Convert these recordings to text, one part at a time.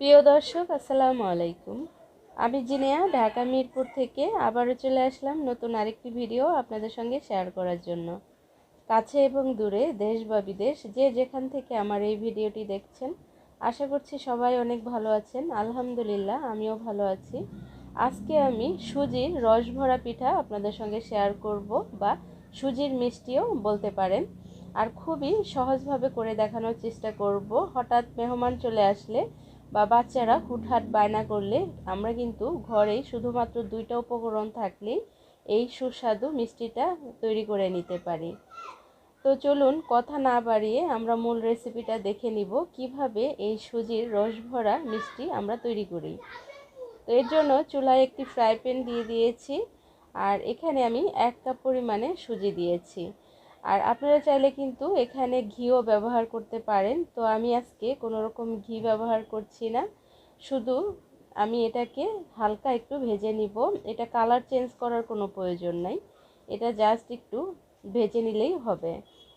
প্রিয় দর্শক, আসসালামু আলাইকুম। আমি জিনিয়া, ঢাকা মিরপুর থেকে আবারও চলে আসলাম নতুন আরেকটি ভিডিও আপনাদের সঙ্গে শেয়ার করার জন্য। কাছে এবং দূরে, দেশ বা বিদেশ, যে যেখান থেকে আমার এই ভিডিওটি দেখছেন, আশা করছি সবাই অনেক ভালো আছেন। আলহামদুলিল্লাহ, আমিও ভালো আছি। আজকে আমি সুজির রস ভরা পিঠা আপনাদের সঙ্গে শেয়ার করব বা সুজির মিষ্টিও বলতে পারেন। আর খুবই সহজভাবে করে দেখানোর চেষ্টা করব। হঠাৎ মেহমান চলে আসলে বা বাচ্চারা হুটহাট বায়না করলে আমরা কিন্তু ঘরেই শুধুমাত্র দুইটা উপকরণ থাকলেই এই সুস্বাদু মিষ্টিটা তৈরি করে নিতে পারি। তো চলুন কথা না বাড়িয়ে আমরা মূল রেসিপিটা দেখে নিব। কীভাবে এই সুজির রস ভরা মিষ্টি আমরা তৈরি করি? তো এর জন্য চুলায় একটি ফ্রাই প্যান দিয়ে দিয়েছি। আর এখানে আমি এক কাপ পরিমাণে সুজি দিয়েছি। আর আপনারা চাইলে কিন্তু এখানে ঘিও ব্যবহার করতে পারেন। তো আমি আজকে কোনো রকম ঘি ব্যবহার করছি না। শুধু আমি এটাকে হালকা একটু ভেজে নিব। এটা কালার চেঞ্জ করার কোনো প্রয়োজন নাই। এটা জাস্ট একটু ভেজে নিলেই হবে।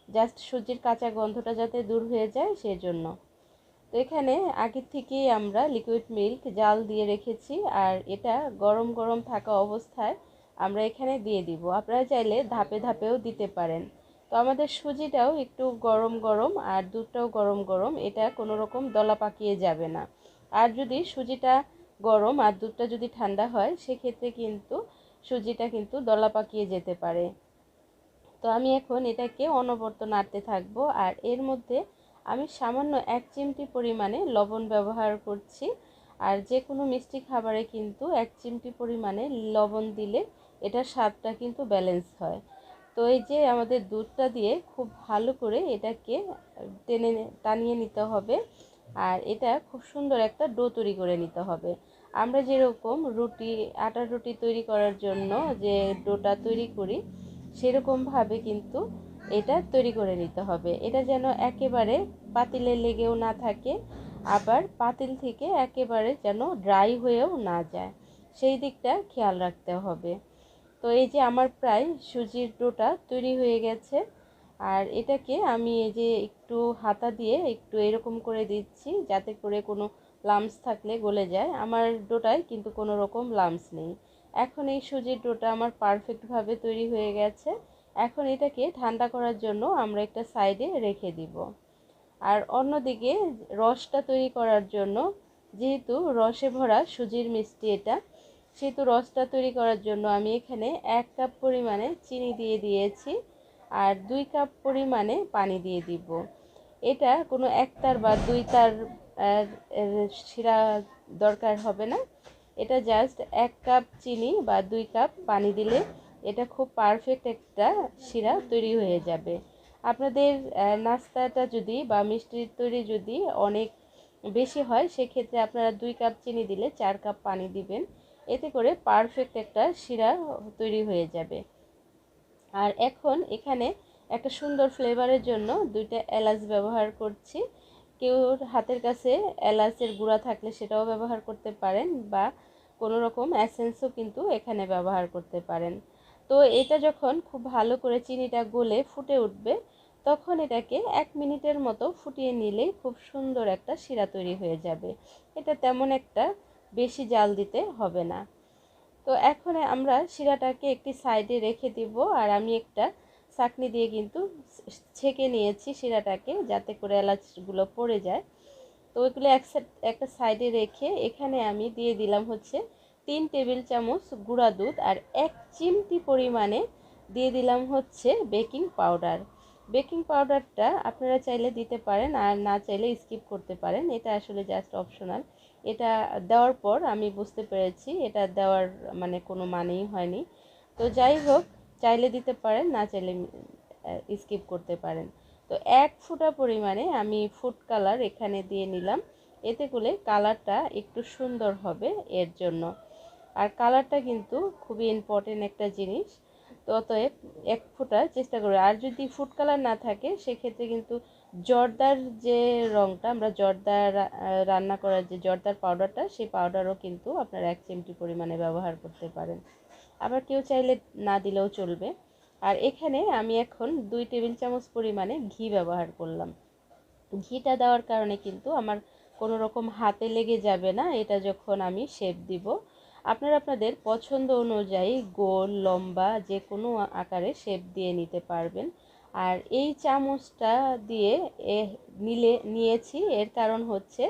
জাস্ট সুজির কাঁচা গন্ধটা যাতে দূর হয়ে যায় সেজন্য। তো এখানে আগের থেকেই আমরা লিকুইড মিল্ক জাল দিয়ে রেখেছি আর এটা গরম গরম থাকা অবস্থায় আমরা এখানে দিয়ে দিব। আপনারা চাইলে ধাপে ধাপেও দিতে পারেন। তো আমাদের সুজিটাও একটু গরম গরম আর দুধটাও গরম গরম, এটা কোনো রকম দলা পাকিয়ে যাবে না। আর যদি সুজিটা গরম আর দুধটা যদি ঠান্ডা হয়, সেক্ষেত্রে কিন্তু সুজিটা কিন্তু দলা পাকিয়ে যেতে পারে। তো আমি এখন এটাকে অনবর্ত নাড়তে থাকব আর এর মধ্যে আমি সামান্য এক চিমটি পরিমাণে লবণ ব্যবহার করছি। আর যে কোনো মিষ্টি খাবারে কিন্তু এক চিমটি পরিমাণে লবণ দিলে এটার স্বাদটা কিন্তু ব্যালেন্স হয়। তো এই যে আমাদের দুধটা দিয়ে খুব ভালো করে এটাকে টেনে টানিয়ে নিতে হবে। আর এটা খুব সুন্দর একটা ডো তৈরি করে নিতে হবে। আমরা যেরকম রুটি, আটার রুটি তৈরি করার জন্য যে ডোটা তৈরি করি, সেরকমভাবে কিন্তু এটা তৈরি করে নিতে হবে। এটা যেন একেবারে পাতিলে লেগেও না থাকে, আবার পাতিল থেকে একেবারে যেন ড্রাই হয়েও না যায়। সেই দিকটা খেয়াল রাখতে হবে। তো এই যে আমার প্রায় সুজির ডোটা তৈরি হয়ে গেছে। আর এটাকে আমি এই যে একটু হাতা দিয়ে একটু এরকম করে দিচ্ছি যাতে করে কোনো লামস থাকলে গলে যায়। আমার ডোটায় কিন্তু কোনো রকম লামস নেই। এখন এই সুজির ডোটা আমার পারফেক্টভাবে তৈরি হয়ে গেছে। এখন এটাকে ঠান্ডা করার জন্য আমরা একটা সাইডে রেখে দিব। আর অন্যদিকে রসটা তৈরি করার জন্য যেহেতু রসে ভরা সুজির মিষ্টি এটা সেহেতু রসটা তৈরি করার জন্য আমি এখানে এক কাপ পরিমাণে চিনি দিয়ে দিয়েছি আর দুই কাপ পরিমাণে পানি দিয়ে দিব। এটা কোনো একতার বা দুই তার শিরা দরকার হবে না। এটা জাস্ট এক কাপ চিনি বা দুই কাপ পানি দিলে এটা খুব পারফেক্ট একটা শিরা তৈরি হয়ে যাবে। আপনাদের নাস্তাটা যদি বা মিষ্টির তৈরি যদি অনেক বেশি হয়, সেক্ষেত্রে আপনারা দুই কাপ চিনি দিলে চার কাপ পানি দিবেন। এতে করে পারফেক্ট একটা শিরা তৈরি হয়ে যাবে। আর এখন এখানে একটা সুন্দর ফ্লেভারের জন্য দুইটা এলাচ ব্যবহার করছি। কেউ হাতের কাছে এলাচের গুঁড়া থাকলে সেটাও ব্যবহার করতে পারেন বা কোনো রকম অ্যাসেন্সও কিন্তু এখানে ব্যবহার করতে পারেন। তো এটা যখন খুব ভালো করে চিনিটা গলে ফুটে উঠবে, তখন এটাকে এক মিনিটের মতো ফুটিয়ে নিলেই খুব সুন্দর একটা শিরা তৈরি হয়ে যাবে। এটা তেমন একটা বেশি জাল দিতে হবে না। তো এখন আমরা শিরাটাকে একটি সাইডে রেখে দিব আর আমি একটা চাকনি দিয়ে কিন্তু ছেঁকে নিয়েছি শিরাটাকে যাতে করে এলাচগুলো পড়ে যায়। তো ওইগুলো এক একটা সাইডে রেখে এখানে আমি দিয়ে দিলাম হচ্ছে তিন টেবিল চামচ গুঁড়া দুধ আর এক চিমটি পরিমাণে দিয়ে দিলাম হচ্ছে বেকিং পাউডার। বেকিং পাউডারটা আপনারা চাইলে দিতে পারেন আর না চাইলে স্কিপ করতে পারেন। এটা আসলে জাস্ট অপশনাল। এটা দেওয়ার পর আমি বুঝতে পেরেছি এটা দেওয়ার মানে কোনো মানেই হয়নি। তো যাই হোক, চাইলে দিতে পারেন, না চাইলে স্কিপ করতে পারেন। তো এক ফুটা পরিমাণে আমি ফুড কালার এখানে দিয়ে নিলাম। এতে করে কালারটা একটু সুন্দর হবে এর জন্য। আর কালারটা কিন্তু খুবই ইম্পর্টেন্ট একটা জিনিস। তো অতএব এক ফোঁটা চেষ্টা করবে আর যদি ফুড কালার না থাকে, সেক্ষেত্রে কিন্তু জর্দার যে রঙটা আমরা জর্দার রান্না করার যে জর্দার পাউডারটা, সেই পাউডারও কিন্তু আপনারা এক চিমটি পরিমাণে ব্যবহার করতে পারেন। আবার কেউ চাইলে না দিলেও চলবে। আর এখানে আমি এখন দুই টেবিল চামচ পরিমাণে ঘি ব্যবহার করলাম। ঘিটা দেওয়ার কারণে কিন্তু আমার কোনো রকম হাতে লেগে যাবে না, এটা যখন আমি শেপ দিব। আপনারা আপনাদের পছন্দ অনুযায়ী গোল, লম্বা যে কোনো আকারে শেপ দিয়ে নিতে পারবেন। আর এই চামচটা দিয়ে এ নিলে নিয়েছি। এর কারণ হচ্ছে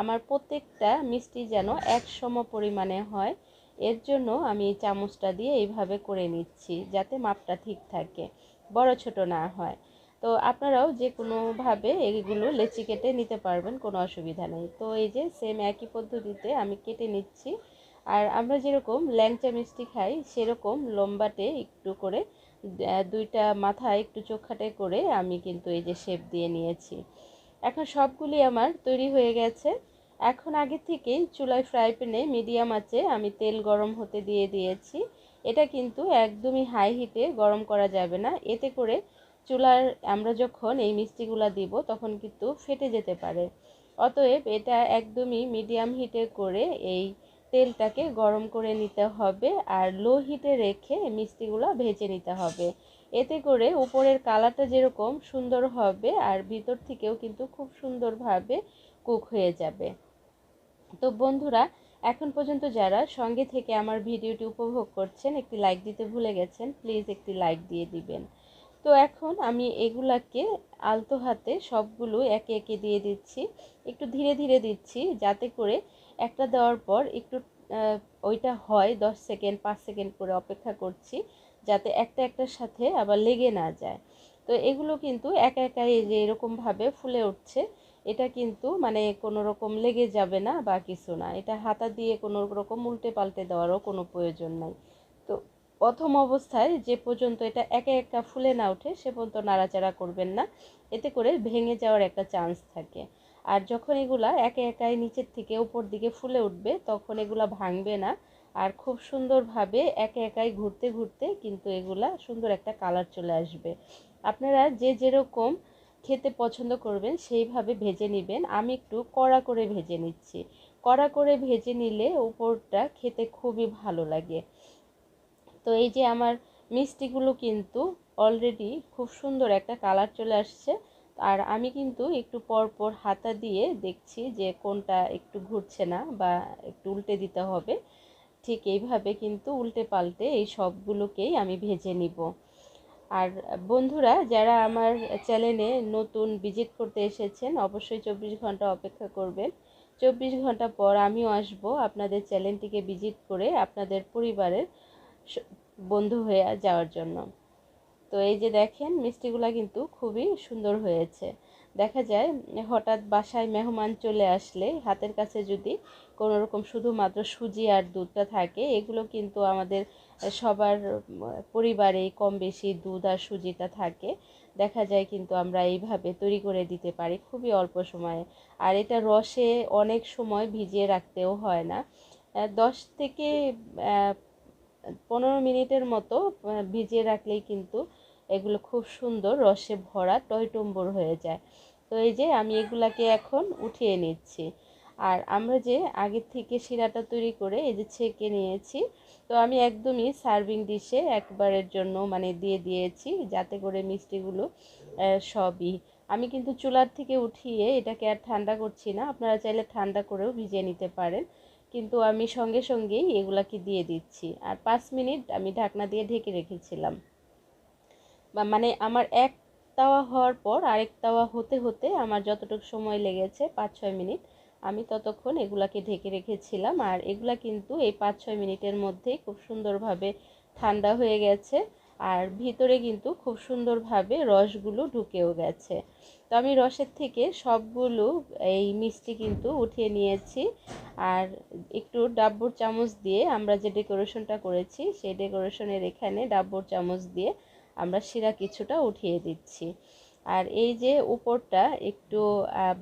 আমার প্রত্যেকটা মিষ্টি যেন এক সম পরিমাণে হয়। এর জন্য আমি চামচটা দিয়ে এইভাবে করে নিচ্ছি যাতে মাপটা ঠিক থাকে, বড় ছোট না হয়। তো আপনারাও যে কোনোভাবে এগুলো লেচি কেটে নিতে পারবেন, কোনো অসুবিধা নেই। তো এই যে সেম একই পদ্ধতিতে আমি কেটে নিচ্ছি। আর আমরা যেরকম ল্যাংচা মিষ্টি খাই, সেরকম লম্বাটে একটু করে দুইটা মাথা একটু চোখাটে করে আমি কিন্তু এই যে শেপ দিয়ে নিয়েছি। এখন সবগুলি আমার তৈরি হয়ে গেছে। এখন আগে থেকেই চুলায় ফ্রাই প্যানে মিডিয়াম আছে আমি তেল গরম হতে দিয়ে দিয়েছি। এটা কিন্তু একদমই হাই হিটে গরম করা যাবে না। এতে করে চুলার আমরা যখন এই মিষ্টিগুলা দিব, তখন কিন্তু ফেটে যেতে পারে। অতএব এটা একদমই মিডিয়াম হিটে করে এই তেলটাকে গরম করে নিতে হবে আর লো হিটে রেখে মিষ্টিগুলো ভেজে নিতে হবে। এতে করে উপরের কালারটা যেরকম সুন্দর হবে আর ভিতর থেকেও কিন্তু খুব সুন্দরভাবে কুক হয়ে যাবে। তো বন্ধুরা, এখন পর্যন্ত যারা সঙ্গে থেকে আমার ভিডিওটি উপভোগ করছেন, একটি লাইক দিতে ভুলে গেছেন, প্লিজ একটি লাইক দিয়ে দিবেন। তো এখন আমি এগুলাকে আলতো হাতে সবগুলো একে একে দিয়ে দিচ্ছি। একটু ধীরে ধীরে দিচ্ছি যাতে করে একটা দেওয়ার পর একটু ওইটা হয়, দশ সেকেন্ড, পাঁচ সেকেন্ড করে অপেক্ষা করছি যাতে একটা একটার সাথে আবার লেগে না যায়। তো এগুলো কিন্তু একা একাই যে এরকমভাবে ফুলে উঠছে, এটা কিন্তু মানে কোনো রকম লেগে যাবে না বা কিছু না। এটা হাতা দিয়ে কোনো রকম উল্টে পাল্টে দেওয়ারও কোনো প্রয়োজন নাই। তো প্রথম অবস্থায় যে পর্যন্ত এটা একা একা ফুলে না ওঠে, সে পর্যন্ত নাড়াচাড়া করবেন না। এতে করে ভেঙে যাওয়ার একটা চান্স থাকে। আর যখন এগুলা একে একাই নিচের থেকে উপর দিকে ফুলে উঠবে, তখন এগুলা ভাঙবে না। আর খুব সুন্দরভাবে একে একাই ঘুরতে ঘুরতে কিন্তু এগুলা সুন্দর একটা কালার চলে আসবে। আপনারা যে যেরকম খেতে পছন্দ করবেন, সেইভাবে ভেজে নেবেন। আমি একটু কড়া করে ভেজে নিচ্ছি। কড়া করে ভেজে নিলে উপরটা খেতে খুবই ভালো লাগে। তো এই যে আমার মিষ্টিগুলো কিন্তু অলরেডি খুব সুন্দর একটা কালার চলে আসছে। আর আমি কিন্তু একটু পর পর হাতা দিয়ে দেখছি যে কোনটা একটু ঘুরছে না বা একটু উল্টে দিতে হবে। ঠিক এইভাবে কিন্তু উল্টে পাল্টে এই সবগুলোকেই আমি ভেজে নিব। আর বন্ধুরা, যারা আমার চ্যানেলে নতুন ভিজিট করতে এসেছেন, অবশ্যই চব্বিশ ঘণ্টা অপেক্ষা করবেন। চব্বিশ ঘণ্টা পর আমিও আসব আপনাদের চ্যানেলটিকে ভিজিট করে আপনাদের পরিবারের বন্ধু হয়ে যাওয়ার জন্য। তো এই যে দেখেন, মিষ্টিগুলা কিন্তু খুবই সুন্দর হয়েছে। দেখা যায়, হঠাৎ বাসায় মেহমান চলে আসলে হাতের কাছে যদি কোনো রকম শুধুমাত্র সুজি আর দুধটা থাকে, এগুলো কিন্তু আমাদের সবার পরিবারে কম বেশি দুধ আর সুজিটা থাকে। দেখা যায় কিন্তু আমরা এইভাবে তৈরি করে দিতে পারি খুবই অল্প সময়ে। আর এটা রসে অনেক সময় ভিজিয়ে রাখতেও হয় না। দশ থেকে পনেরো মিনিটের মতো ভিজিয়ে রাখলেই কিন্তু এগুলো খুব সুন্দর রসে ভরা টয়টম্বর হয়ে যায়। তো এই যে আমি এগুলাকে এখন উঠিয়ে নিচ্ছি। আর আমরা যে আগের থেকে শিরাটা তৈরি করে এই যে ছেঁকে নিয়েছি, তো আমি একদমই সার্ভিং ডিশে একবারের জন্য মানে দিয়ে দিয়েছি যাতে করে মিষ্টিগুলো সবই। আমি কিন্তু চুলার থেকে উঠিয়ে এটাকে আর ঠান্ডা করছি না, আপনারা চাইলে ঠান্ডা করেও ভিজিয়ে নিতে পারেন। কিন্তু আমি সঙ্গে সঙ্গেই এগুলাকে দিয়ে দিচ্ছি। আর পাঁচ মিনিট আমি ঢাকনা দিয়ে ঢেকে রেখেছিলাম। মানে আমার এক তাওয়া হওয়ার পর আরেক তাওয়া হতে হতে আমার যতটুকু সময় লেগেছে পাঁচ ছয় মিনিট, আমি ততক্ষণ এগুলাকে ঢেকে রেখেছিলাম। আর এগুলা কিন্তু এই পাঁচ ছয় মিনিটের মধ্যেই খুব সুন্দরভাবে ঠান্ডা হয়ে গেছে আর ভিতরে কিন্তু খুব সুন্দরভাবে রসগুলো ঢুকেও গেছে। তো আমি রসের থেকে সবগুলো এই মিষ্টি কিন্তু উঠিয়ে নিয়েছি আর একটু ডাব্বুর চামচ দিয়ে আমরা যে ডেকোরেশনটা করেছি, সেই ডেকোরেশনের এখানে ডাব্বুর চামচ দিয়ে আমরা শিরা কিছুটা উঠিয়ে দিচ্ছি। আর এই যে উপরটা একটু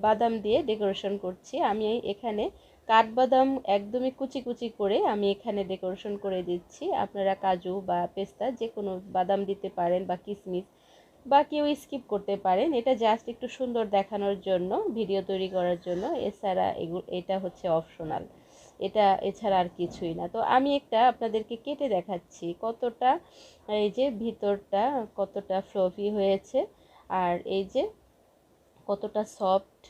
বাদাম দিয়ে ডেকোরেশন করছি, আমি এখানে কাঠবাদাম একদমই কুচি কুচি করে আমি এখানে ডেকোরেশন করে দিচ্ছি। আপনারা কাজু বা পেস্তা যে কোনো বাদাম দিতে পারেন বা কিশমিশ বা কেউ স্কিপ করতে পারেন। এটা জাস্ট একটু সুন্দর দেখানোর জন্য ভিডিও তৈরি করার জন্য। এছাড়া এটা হচ্ছে অপশনাল এটা এছাড়া আর কিছুই না। তো আমি একটা আপনাদেরকে কেটে দেখাচ্ছি কতটা, এই যে ভিতরটা কতটা ফ্লফি হয়েছে আর এই যে কতটা সফট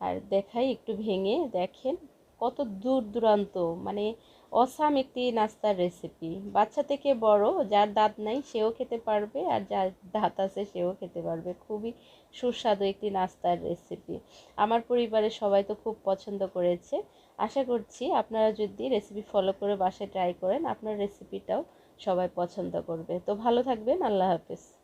আর দেখাই একটু ভেঙে, দেখেন কত দূর দূরান্ত মানে অসাম একটি নাস্তার রেসিপি বাচ্চা থেকে বড়, যার দাঁত নাই সেও খেতে পারবে আর যার দাঁত আছে সেও খেতে পারবে। খুবই সুস্বাদু একটি নাস্তার রেসিপি আমার পরিবারের সবাই তো খুব পছন্দ করেছে। আশা করছি আপনারা যদি রেসিপি ফলো করে বাসায় ট্রাই করেন, আপনার রেসিপিটাও সবাই পছন্দ করবে। তো ভালো থাকবেন, আল্লাহ হাফেজ।